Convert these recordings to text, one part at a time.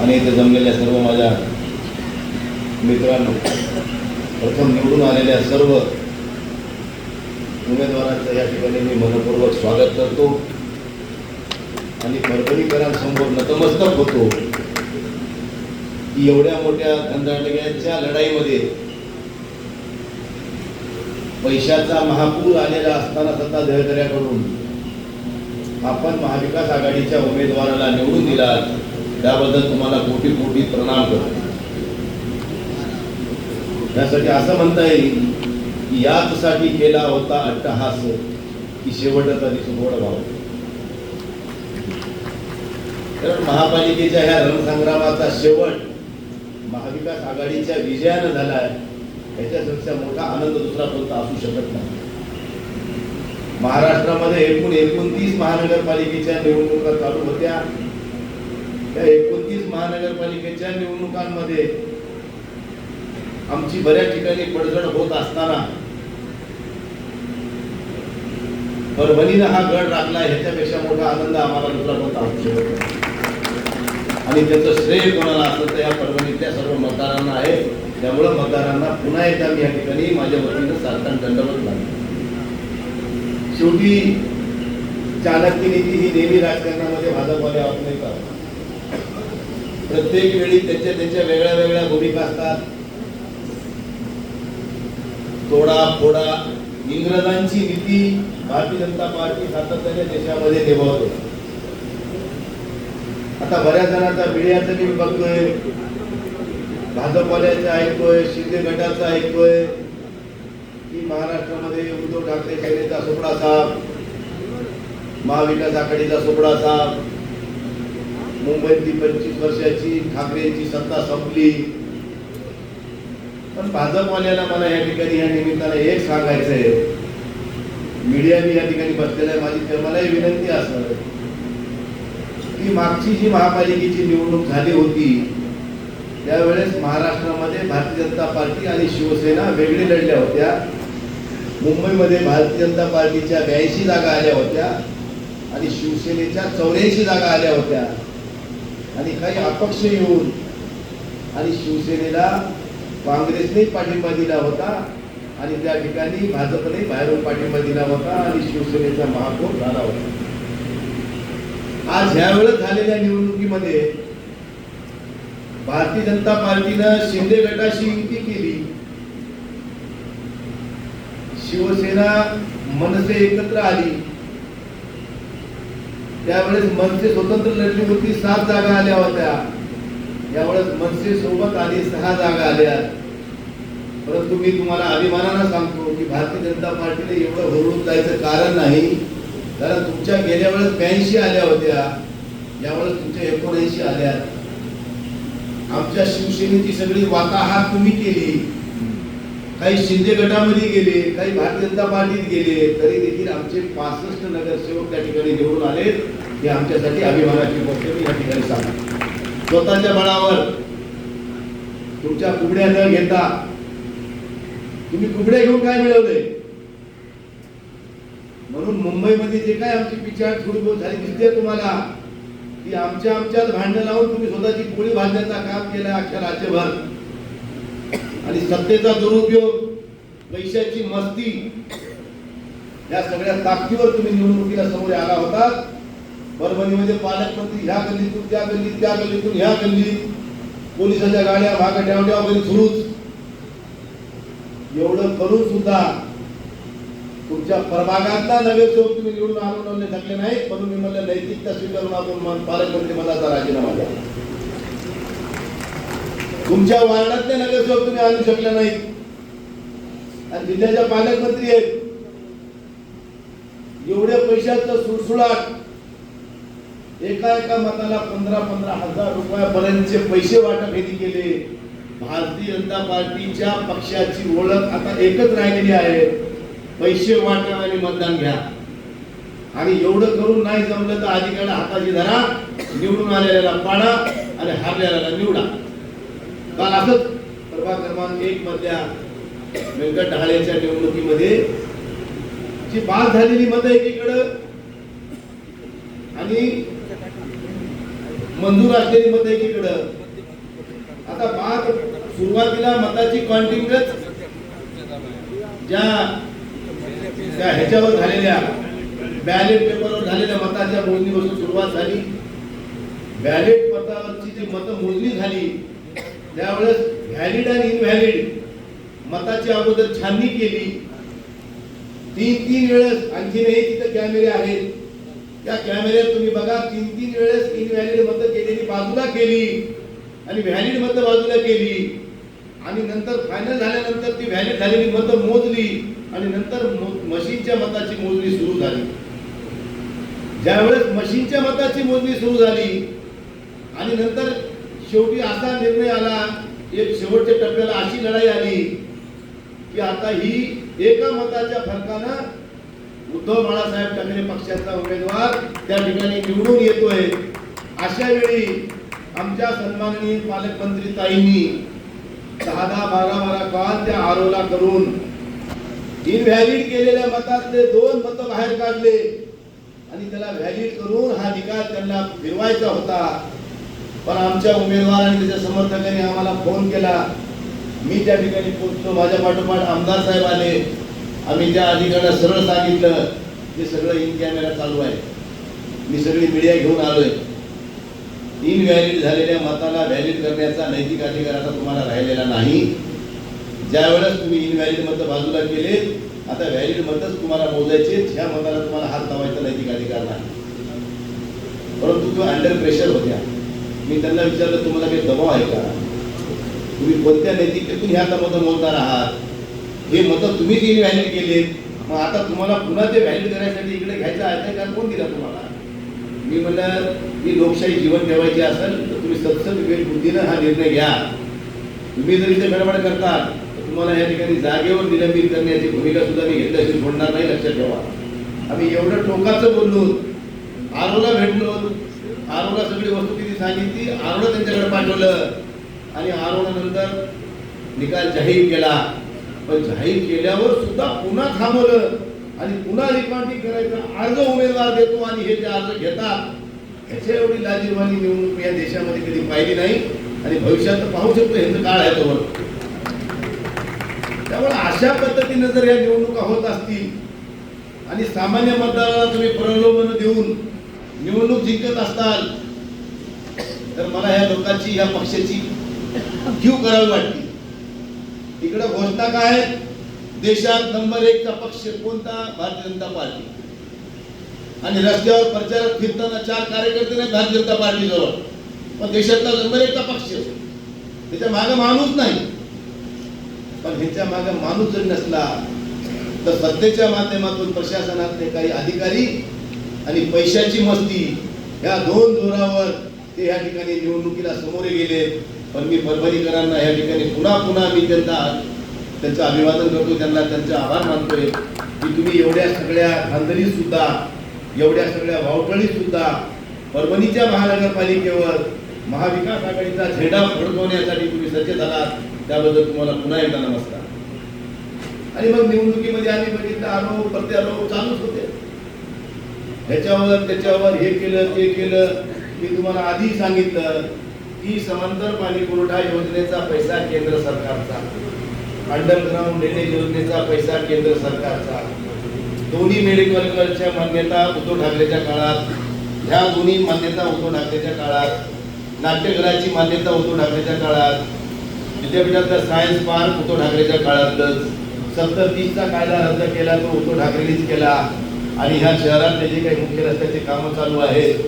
आणि इथे जमलेल्या सर्व माझ्या मित्रांनो प्रथम निवडून आलेल्या सर्व उमेदवारांचं या ठिकाणी मी मनपूर्वक स्वागत करतो. आणि परभणीकरांसमोर नतमस्तक होतो. की एवढ्या मोठ्या धंदाटक्यांच्या लढाईमध्ये पैशाचा महापूर आलेला असताना सत्ता दहकऱ्याकडून आपण महाविकास आघाडीच्या उमेदवाराला निवडून दिला त्याबद्दल तुम्हाला मोठी मोठी प्रणाम करतो. त्यासाठी असं म्हणता येईल की याचसाठी केला होता अट्टहास की शेवटचा दिसून गोड भाव कारण महापालिकेच्या ह्या रणसंग्रामाचा शेवट महाविकास आघाडीच्या विजयानं झाला आहे याच्यापेक्षा मोठा आनंद दुसरा कोणता असू शकत नाही. महाराष्ट्रामध्ये एकूण एकोणतीस महानगरपालिकेच्या निवडणुका चालू होत्या. या एकोणतीस महानगरपालिकेच्या निवडणुकांमध्ये आमची बऱ्याच ठिकाणी पडझड होत असताना परभणीनं हा गड राखला ह्याच्यापेक्षा मोठा आनंद आम्हाला दुसरा कोणता? असू आणि त्याचं श्रेय कोणाला असतं तर या परभणीतल्या सर्व मतदारांना आहे. त्यामुळं मतदारांना पुन्हा एकदा मी या ठिकाणी माझ्या वतीनं सार्थक दंडवत लागतो शेवटी चाणक्य नीती ही नेहमी राजकारणामध्ये भाजपवाले आवत नाही का प्रत्येक वेळी त्यांच्या त्यांच्या वेगळ्या वेगळ्या भूमिका असतात. तोडा फोडा इंग्रजांची नीती भारतीय जनता पार्टी सातत्याने देशामध्ये निभावते. आता बऱ्याच जणांचा मीडियाचं मी बघतोय. भाजपवाल्याचं ऐकतोय शिंदे गटाचं ऐकतोय. की महाराष्ट्रामध्ये उद्धव ठाकरे सेनेचा सोपडा साप महाविकास आघाडीचा सोपडा साप मुंबईतली पंचवीस वर्षाची ठाकरेंची सत्ता संपली. पण भाजपवाल्याला मला या ठिकाणी या निमित्ताने एक सांगायचं आहे मीडिया या ठिकाणी बसलेल्या आहे माझी तर मलाही विनंती असणार की मागची जी महापालिकेची निवडणूक झाली होती त्यावेळेस महाराष्ट्रामध्ये भारतीय जनता पार्टी आणि शिवसेना वेगळी लढल्या होत्या. मुंबईमध्ये भारतीय जनता पार्टीच्या ब्याऐंशी जागा आल्या होत्या आणि शिवसेनेच्या चौऱ्याऐंशी जागा आल्या होत्या. आणि काही अपक्ष येऊन आणि शिवसेनेला काँग्रेसने पाठिंबा दिला होता आणि त्या ठिकाणी भाजपने बाहेरून पाठिंबा दिला होता आणि शिवसेनेचा महापौर झाला होता. आज ह्यावेळेस झालेल्या निवडणुकीमध्ये भारतीय जनता पार्टीनं शिंदे गटाशी युती केली. शिवसेना मनसे एकत्र आली. त्यावेळेस मनसे स्वतंत्र लढली होती सात जागा आल्या होत्या. यावेळेस मनसे सोबत आली सहा जागा आल्या. परंतु मी तुम्हाला अभिमानानं सांगतो की भारतीय जनता पार्टीने एवढं हुरळून जायचं कारण नाही. कारण तुमच्या गेल्या वेळेस ब्याऐंशी आल्या होत्या. यावेळेस तुमच्या एकोणऐंशी आल्या. आमच्या शिवसेनेची सगळी वाताहात तुम्ही केली. काही शिंदे गटामध्ये गेले काही भारतीय जनता पार्टीत गेले तरी देखील आमचे पासष्ट नगरसेवक त्या ठिकाणी निवडून आले. हे आमच्यासाठी अभिमानाची गोष्ट मी या ठिकाणी सांगतो. स्वतःच्या बळावर तुमच्या कुबड्या न घेता तुम्ही कुबड्या घेऊन काय मिळवले म्हणून मुंबईमध्ये जे काय आमची पिछाड थोडी झाली दिसते तुम्हाला. की आमच्या आमच्यात भांडण लावून तुम्ही स्वतःची पोळी भाजण्याचा काम केला अख्ख्या राज्यभर. आणि सत्तेचा दुरुपयोग पैशाची मस्ती या सगळ्या ताकदीवर तुम्ही निवडणुकीला समोर आला होता. परभणीमध्ये पालकमंत्री ह्या गल्लीतून त्या गल्लीत त्या गल्लीतून ह्या गल्लीत. पोलिसाच्या गाड्या भागा ठेवल्या वगैरे सुरूच एवढं करून सुद्धा तुमच्या प्रभागातला नगरसेवक तुम्ही निवडून आणून थकले नाही म्हणून मी म्हणलं नैतिकता स्वीकारून आपण पालकमंत्री पदाचा राजीनामा द्या. तुमच्या वार्डातले नगरसेवक तुम्ही आणू शकले नाही. आणि जिल्ह्याच्या पालकमंत्री आहेत. एवढ्या पैशाचं सुळसुळाट एका एका मताला पंधरा पंधरा हजार रुपयापर्यंतचे पैसे वाटप यांनी केले. भारतीय जनता पार्टीच्या पक्षाची ओळख आता एकच राहिलेली आहे. पैसे वाटा आणि मतदान घ्या. आणि एवढं करून नाही जमलं तर अधिकाऱ्या हाताची धरा निवडून आलेल्याला पाडा आणि हारलेल्याला निवडा. काल असंच प्रभाग क्रमांक एक मधल्या व्यंकट ढाळेच्या निवडणुकीमध्ये जी बाद झालेली मतं एकीकडं आणि मंजूर असलेली मत एकीकडं. आता पाच सुरुवातीला मताची कॉन्टिंगच ज्या त्या ह्याच्यावर झालेल्या बॅलेट पेपरवर झालेल्या मताच्या मोजणीपासून सुरुवात झाली. बॅलेट मतावरची जी मतं मोजणी झाली त्यावेळेस व्हॅलिड आणि इनव्हॅलिड मताची अगोदर छाननी केली. तीन तीन वेळेस आणखीनही तिथे कॅमेरे आहेत. त्या कॅमेऱ्यात तुम्ही बघा तीन तीन वेळेस इनव्हॅलिड मतं केलेली बाजूला केली आणि व्हॅलिड मतं बाजूला केली. आणि नंतर फायनल झाल्यानंतर ती व्हॅलिड झालेली मतं मोजली आणि नंतर मशीनच्या मताची मोजणी सुरू झाली. ज्यावेळेस मशीनच्या मताची मोजणी सुरू झाली आणि नंतर शेवटी असा निर्णय आला एक शेवटच्या टप्प्याला अशी लढाई आली की आता ही एका मताच्या फरकानं उद्धव बाळासाहेब ठाकरे पक्षाचा उमेदवार त्या ठिकाणी निवडून येतोय. अशा वेळी आमच्या सन्माननीय पालकमंत्री ताईंनी दहा दहा बारा बारा कॉल त्या आरोला करून इनव्हॅलिड केलेल्या मतातले दोन मतं बाहेर काढले आणि त्याला व्हॅलिड करून हा निकाल त्यांना फिरवायचा होता. पण आमच्या उमेदवार आणि त्याच्या समर्थकांनी आम्हाला फोन केला. मी त्या ठिकाणी पोहोचलो. माझ्या पाठोपाठ आमदार साहेब आले. आम्ही त्या अधिकाऱ्याला सरळ सांगितलं ते सगळं इन कॅमेरा चालू आहे. मी सगळी मीडिया घेऊन आलोय. इनव्हॅलिड झालेल्या मताला व्हॅलिड करण्याचा नैतिक अधिकार आता तुम्हाला राहिलेला नाही. ज्या वेळेस तुम्ही इनव्हॅलिड मतं बाजूला केले आता व्हॅलिड मतच तुम्हाला मोजायचे ह्या मताला तुम्हाला हात लावायचा नैतिक अधिकार नाही. परंतु तो अंडर प्रेशर होत्या. मी त्यांना विचारलं तुम्हाला काही दबाव आहे का? तुम्ही कोणत्या नैतिकतेतून ह्या आता मतं मोजणार आहात? हे मतं तुम्हीच इनव्हॅलिड केले. मग आता तुम्हाला पुन्हा ते व्हॅलिड करण्यासाठी इकडे घ्यायचं आहे का कोण दिला तुम्हाला? मी म्हणलं ही लोकशाही जीवन ठेवायची असेल तर तुम्ही सतसत विवेक बुद्धीनं हा निर्णय घ्या. तुम्ही जर इथे गडबड करता तर तुम्हाला या ठिकाणी जागेवर निलंबित करण्याची भूमिका सुद्धा मी घेतल्याशिवाय सोडणार नाही लक्षात ठेवा. आम्ही एवढं टोकाचं बोललो. आरोला भेटलो. आरोला सगळी वस्तू वस्तुस्थिती सांगितली आरोला त्यांच्याकडे पाठवलं. आणि आरोला निकाल जाहीर केला. पण जाहीर केल्यावर सुद्धा पुन्हा थांबवलं. आणि पुन्हा रिकॉर्डिंग करायचं अर्ज उमेदवार देतो आणि हे जे अर्ज घेतात ह्याच्या एवढी लाजीरवाणी निवडणूक या देशामध्ये कधी पाहिली नाही. आणि भविष्यात तर पाहू शकतो ह्यांचं काळ आहे तोवर. त्यामुळे अशा पद्धतीने जर या निवडणुका होत असतील आणि सामान्य मतदाराला तुम्ही प्रलोभन देऊन निवडणूक जिंकत असताल तर मला या लोकांची या पक्षाची क्यू करावी वाटते. इकडे घोषणा काय देशात नंबर एकचा पक्ष कोणता? भारतीय जनता पार्टी. आणि रस्त्यावर प्रचारात फिरताना चार कार्यकर्ते नाही भारतीय जनता पार्टी जवळ पण देशातला नंबर एकचा पक्ष. त्याच्यामागे माणूस नाही. पण ह्याच्या मागे माणूस जरी नसला तर सत्तेच्या माध्यमातून प्रशासनातले काही अधिकारी आणि पैशाची मस्ती या दोन जोरावर ते या ठिकाणी निवडणुकीला समोरे गेले. पण मी परभणीकरांना या ठिकाणी पुन्हा पुन्हा मी त्यांचा त्यांचं अभिवादन करतो त्यांना त्यांचे आभार मानतोय. की तुम्ही एवढ्या सगळ्या धांदलीत सुद्धा एवढ्या सगळ्या वावटळीत सुद्धा परभणीच्या महानगरपालिकेवर महाविकास आघाडीचा झेंडा फडकवण्यासाठी तुम्ही सज्ज झालात. त्याबद्दल तुम्हाला पुन्हा एकदा नमस्कार. आणि मग निवडणुकीमध्ये आम्ही बघितलं आरोप प्रत्यारोप चालूच होते. ह्याच्यावर त्याच्यावर हे केलं ते केलं. मी तुम्हाला आधी सांगितलं की समांतर पाणी पुरवठा योजनेचा पैसा केंद्र सरकारचा. अंडरग्राऊंड ड्रेनेज योजनेचा पैसा केंद्र सरकारचा. दोन्ही मेडिकल कॉलेजच्या मान्यता उद्धव ठाकरेच्या काळात ह्या दोन्ही मान्यता उद्धव ठाकरेच्या काळात नाट्यगृहाची मान्यता उद्धव ठाकरेच्या काळात विद्यापीठातला सायन्स पार्क उद्धव ठाकरेच्या काळातच सत्तर तीसचा कायदा रद्द केला तो उद्धव ठाकरेंनीच केला. आणि ह्या शहरातले जे काही मुख्य रस्त्याचे कामं चालू आहेत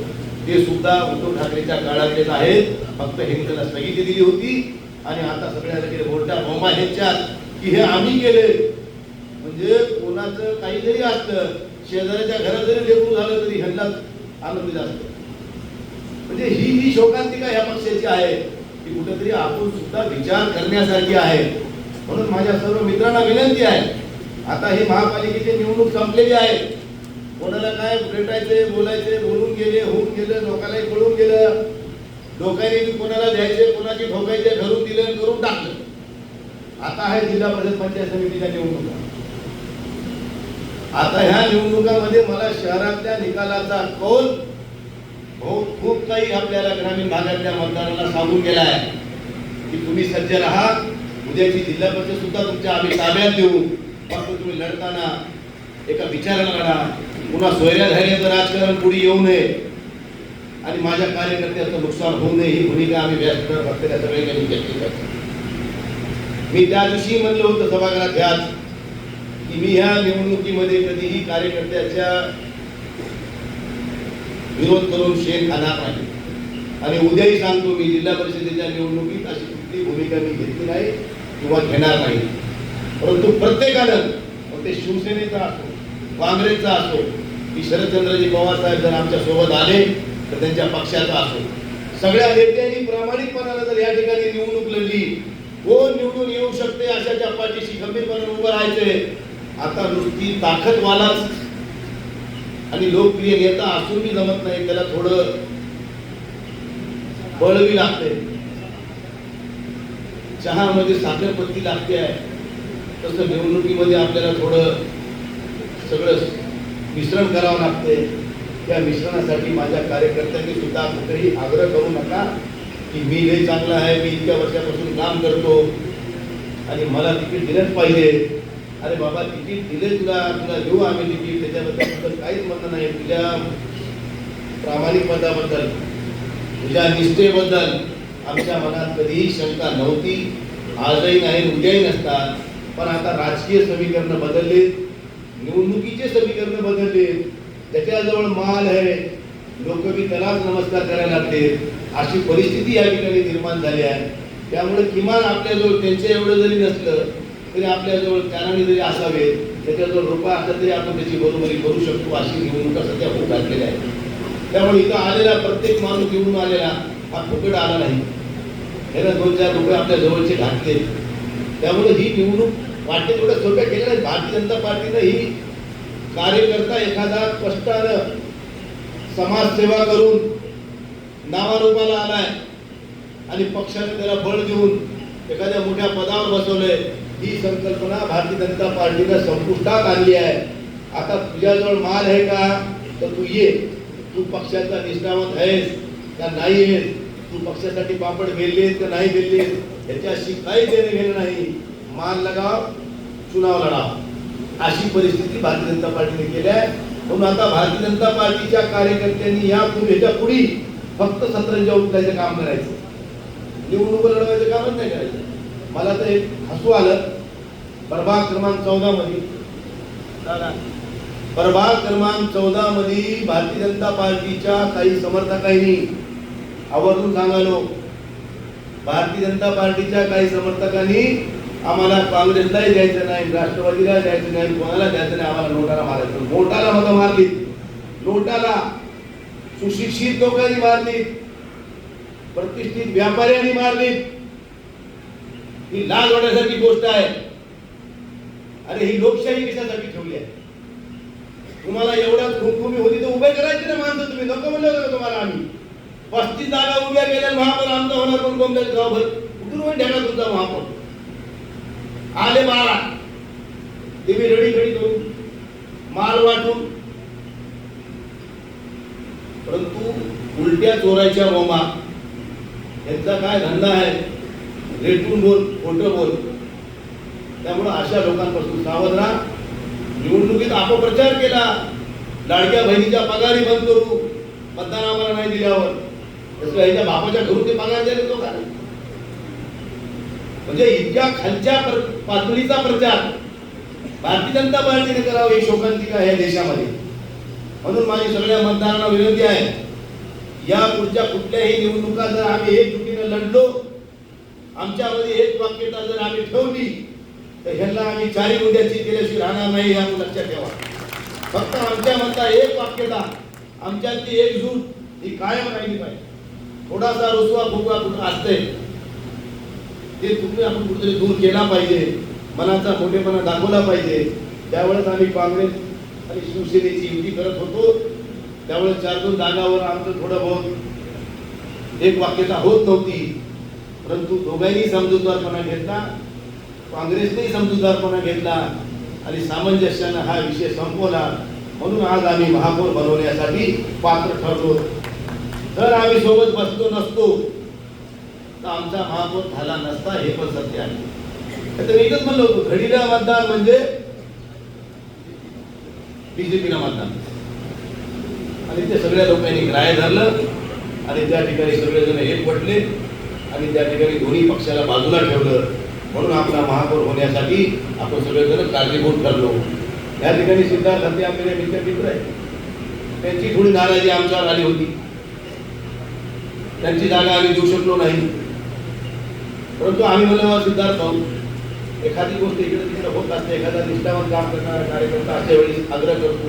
ते सुद्धा उद्धव ठाकरेच्या काळातलेच आहेत. फक्त हिंदला स्थगिती दिली होती. आणि आता सगळ्या बोलत्या मोठ्या बोंबा ह्याच्यात की हे आम्ही केले. म्हणजे कोणाचं काही जरी असलं शेजाऱ्याच्या घरात जरी लेकरू झालं तरी ह्यांना आनंद जास्त म्हणजे ही ही शोकांतिका ह्या पक्षाची आहे की कुठेतरी आपण सुद्धा विचार करण्यासारखी आहे. म्हणून माझ्या सर्व मित्रांना विनंती आहे. आता ही महापालिकेची निवडणूक संपलेली आहे. कोणाला काय भेटायचे बोलायचे बोलून गेले होऊन गेलं लोकांनाही कळून गेलं. लोकांनी कोणाला द्यायचे कोणाची ठोकायचे घरून दिलं करून टाकलं. आता आहे जिल्हा परिषद पंचायत समितीच्या निवडणुका. आता ह्या निवडणुकामध्ये मला शहरातल्या निकालाचा कौल हो खूप काही आपल्याला ग्रामीण भागातल्या मतदारांना सांगून गेला आहे. की तुम्ही सज्ज राहा. उद्याची जिल्हा परिषद सुद्धा तुमच्या आम्ही ताब्यात देऊ. फक्त तुम्ही लढताना एका विचाराला लढा. पुन्हा सोयऱ्या धैर्याचं राजकारण पुढे येऊ नये. आणि माझ्या कार्यकर्त्याचं नुकसान होऊ नये ही भूमिका आम्ही व्यक्त फक्त सगळ्यांनी व्यक्त करतो मी त्या दिवशी म्हणलं होतं सभागृहात घ्याच की मी ह्या निवडणुकीमध्ये कधीही कार्यकर्त्याच्या विरोध करून शेण खाणार नाही. आणि उद्याही सांगतो मी जिल्हा परिषदेच्या निवडणुकीत अशी कुठली भूमिका मी घेतली नाही किंवा घेणार नाही. परंतु प्रत्येकानं ते शिवसेनेचा असो काँग्रेसचा असो की शरदचंद्रजी पवार साहेब जर आमच्यासोबत आले तर त्यांच्या पक्षाचा असो. सगळ्या नेत्यांनी प्रामाणिकपणानं जर या ठिकाणी निवडणूक लढली कोण निवडून येऊ शकते अशाच्या पाठीशी गंभीरपणे उभं राहायचंय? आता नुसती ताकदवालाच आणि लोकप्रिय नेता असूनही जमत नाही त्याला थोडं बळवी लागते चहामध्ये साखरपत्ती लागते आहे. तसं निवडणुकीमध्ये आपल्याला थोडं सगळं मिश्रण करावं लागते. त्या मिश्रणासाठी माझ्या कार्यकर्त्यांनी सुद्धा कुठेही आग्रह करू नका की मी लय चांगला आहे मी इतक्या वर्षापासून काम करतो. आणि मला तिकीट दिलंच पाहिजे. अरे बाबा तिकीट दिले तुला तुला देऊ आम्ही तिकीट. त्याच्याबद्दल काहीच म्हणणं नाही. तुझ्या प्रामाणिकपणाबद्दल तुझ्या निष्ठेबद्दल आमच्या मनात कधीही शंका नव्हती. आजही नाही उद्याही नसतात. पण आता राजकीय समीकरणं बदलली निवडणुकीचे समीकरण बदलले. त्याच्याजवळ माल आहे. लोक मी त्यालाच नमस्कार करायला लागले. अशी परिस्थिती या ठिकाणी निर्माण झाली आहे. त्यामुळे किमान आपल्याजवळ त्यांच्या एवढं जरी नसलं तरी आपल्याजवळ त्यानाने जरी असावे त्याच्याजवळ रुपये असला तरी आपण त्याची बरोबरी करू शकतो अशी निवडणुका सध्या होत घातलेल्या आहे त्यामुळे इथं आलेला प्रत्येक माणूस निवडून आलेला हा फुकट आला नाही. त्यानं दोन चार रुपये आपल्या जवळचे घातले. त्यामुळे ही निवडणूक वाटते थोडं सोप्या केलं नाही भारतीय जनता पार्टीनं ही कार्यकर्ता एखादा कष्टानं समाजसेवा करून नावारूपाला आलाय आणि पक्षाने त्याला बळ देऊन एखाद्या मोठ्या पदावर बसवलंय ही संकल्पना भारतीय जनता पार्टीनं संपुष्टात आणली आहे. आता तुझ्याजवळ माल आहे का? तर तू ये. तू पक्षाचा निष्ठावंत आहेस का नाही आहेस? तू पक्षासाठी पापड गेलेस का नाही गेलेस याच्याशी काही देणं घेणं नाही. मान लगाव चुनाव लढाव. अशी परिस्थिती भारतीय जनता पार्टीने केली आहे. म्हणून आता भारतीय जनता पार्टीच्या कार्यकर्त्यांनी या ह्याच्या पुढे फक्त सतरंजा उठल्याचं काम करायचं. निवडणूक लढवायचं कामच नाही करायचं. मला तर एक हसू आलं. प्रभाग क्रमांक चौदा मध्ये. दादा, प्रभाग क्रमांक चौदा मध्ये भारतीय जनता पार्टीच्या काही समर्थकांनी आवर्जून सांगालो. भारतीय जनता पार्टीच्या काही समर्थकांनी आम्हाला काँग्रेसलाही द्यायचं नाही राष्ट्रवादीला द्यायचं नाही कोणाला द्यायचं नाही आम्हाला नोटाला मारायचं नोटाला मतं मारली. नोटाला सुशिक्षित लोकांनी मारली. प्रतिष्ठित व्यापाऱ्यांनी मारली. ही लाज वाटण्यासाठी गोष्ट आहे. अरे ही लोकशाही कशासाठी ठेवली आहे? तुम्हाला एवढ्या खुमखुमी होती तर उभे करायचे ना माणसं तुम्ही. नको म्हणलं होतं तुम्हाला आम्ही. पस्तीस जागा उभ्या केल्या महापौर आमचा होणार पण कोणत्या गावभर? कुठून ठेवला तुमचा महापौर. आले बारा तुम्ही रेडी रेडी करून माल वाटून परंतु उलट्या चोरायच्या मोमा यांचा काय धंदा आहे? रेटून बोल खोटं बोल. त्यामुळं अशा लोकांपासून सावध राहा. निवडणुकीत अपप्रचार केला. लाडक्या बहिणीच्या पगारी बंद करू. मतदान आम्हाला नाही दिल्यावर. तसं ह्याच्या बापाच्या घरून ते पगार दिले तो का? म्हणजे इतक्या खालच्या पातळीचा प्रचार. भारतीय जनता पार्टीने करावं ही शोकांतिका आहे देशामध्ये. म्हणून माझी सगळ्या मतदारांना विनंती आहे या पुढच्या कुठल्याही निवडणुका जर आम्ही एकजुटीने लढलो आमच्यामध्ये एक वाक्यता जर आम्ही ठेवली तर ह्याला आम्ही चारी उद्याची केल्याशी राहणार नाही हे लक्षात ठेवा. फक्त आमच्या म्हणता एक वाक्यता आमच्यातली एकजूट ही कायम राहिली पाहिजे. थोडासा रुसवा फुगवा कुठं असते ते तुम्ही आपण कुठेतरी दूर केला पाहिजे. मनाचा मोठेपणा दाखवला पाहिजे. त्यावेळेस आम्ही काँग्रेस आणि शिवसेनेची युती करत होतो. त्यावेळेस चार दोन जागावर आमचं थोडं बहुत एक वाक्यता होत नव्हती. परंतु दोघांनी समजूतदारपणा घेतला काँग्रेसनेही समजूतदारपणा घेतला आणि सामंजस्यानं हा विषय संपवला. म्हणून आज आम्ही महापौर बनवण्यासाठी पात्र ठरलो. तर आम्ही सोबत बसलो नसतो तर आमचा महापौर झाला नसता हे पण सत्य आहे. तर मी एकच म्हणलो होतो घडीला मतदान म्हणजे बीजेपीला मतदान. आणि ते सगळ्या लोकांनी ग्राह्य धरलं आणि त्या ठिकाणी सगळेजण एक पटले आणि त्या ठिकाणी दोन्ही पक्षाला बाजूला ठेवलं. म्हणून आपला महापौर होण्यासाठी आपण सगळेजण काळजीभूत ठरलो. या ठिकाणी सुद्धा हत्ती आपले मित्र मित्र आहे त्यांची थोडी नाराजी आमच्यावर आली होती. त्यांची जागा आम्ही देऊ शकलो नाही. परंतु आम्ही म्हणलं सिद्धार्थ भाऊ एखादी गोष्ट इकडे तिकडे होत असते एखादा निष्ठावर काम करणारा कार्यकर्ता अशा वेळी आग्रह करतो.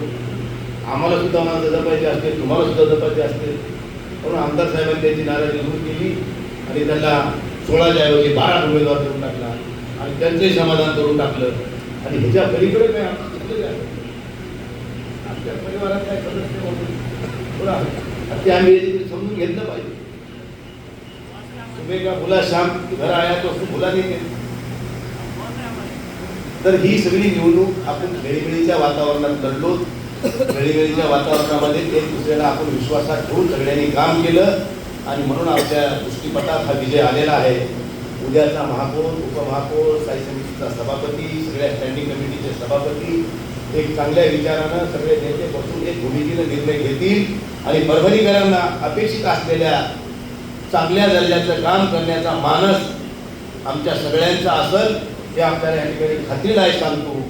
आम्हाला सुद्धा मला जपायचे असते तुम्हाला सुद्धा जपायचे असते म्हणून आमदार साहेबांनी त्यांची नाराजी दूर केली आणि त्यांना सोळाच्या ऐवजी बारा उमेदवार करून टाकला आणि त्यांचंही समाधान करून टाकलं. आणि ह्याच्या पलीकडे काय आमच्या परिवारात काय सदस्य म्हणून ते आम्ही समजून घेतलं पाहिजे. का भुला शाम घर आया तो भुला नाही तर ही सगळी निवडणूक आपण वेळीवेळीच्या वातावरणात लढलो वेळीवेळीच्या वातावरणामध्ये एक दुसऱ्याला आपण विश्वासात ठेवून सगळ्यांनी काम केलं. आणि म्हणून आमच्या दृष्टीपटात हा विजय आलेला आहे. उद्याचा महापौर उपमहापौर स्थायी समितीचा सभापती सगळ्या स्टँडिंग कमिटीचे सभापती एक चांगल्या विचारानं सगळे नेते बसून एक भूमिकेनं निर्णय घेतील. आणि परभणीकरांना अपेक्षित असलेल्या चांगल्या दर्जाचं काम करण्याचा मानस आमच्या सगळ्यांचा असल हे आपल्याला या ठिकाणी खात्रीला आहे सांगतो.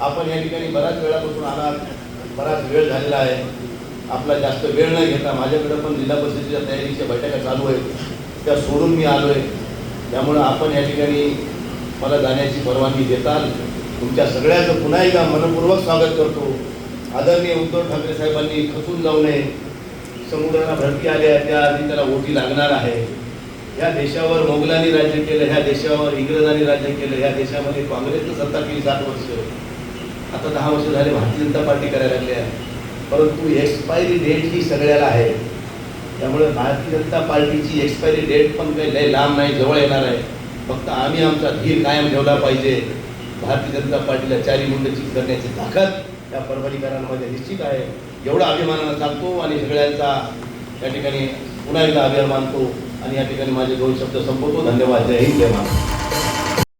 आपण या ठिकाणी बऱ्याच वेळापासून आलात बराच वेळ झालेला आहे. आपला जास्त वेळ न घेता माझ्याकडे पण जिल्हा परिषदेच्या तयारीच्या बैठका चालू आहेत. त्या सोडून मी आलो आहे त्यामुळं आपण या ठिकाणी मला जाण्याची परवानगी देताल. तुमच्या सगळ्याचं पुन्हा एकदा मनपूर्वक स्वागत करतो. आदरणीय उद्धव ठाकरे साहेबांनी खचून जाऊ नये. समुद्राला भरती आल्या त्या आधी त्याला ओटी लागणार आहे. ह्या देशावर मोगलांनी राज्य केलं ह्या देशावर इंग्रजांनी राज्य केलं ह्या देशामध्ये काँग्रेसनं सत्ता केली सात वर्ष. आता दहा वर्ष झाले भारतीय जनता पार्टी करायला लागली आहे. परंतु एक्सपायरी डेट ही सगळ्याला आहे. त्यामुळे भारतीय जनता पार्टीची एक्सपायरी डेट पण काही लय लांब नाही जवळ येणार आहे. फक्त आम्ही आमचा धीर कायम ठेवला पाहिजे. भारतीय जनता पार्टीला चारी मुंडचित करण्याची ताकद या परभणीकरांमध्ये निश्चित आहे. एवढा अभिमानानं सांगतो आणि सगळ्यांचा या ठिकाणी पुन्हा एकदा अभिमान मानतो आणि या ठिकाणी माझे दोन शब्द संपवतो. धन्यवाद. जय हिंद जय महाराष्ट्र.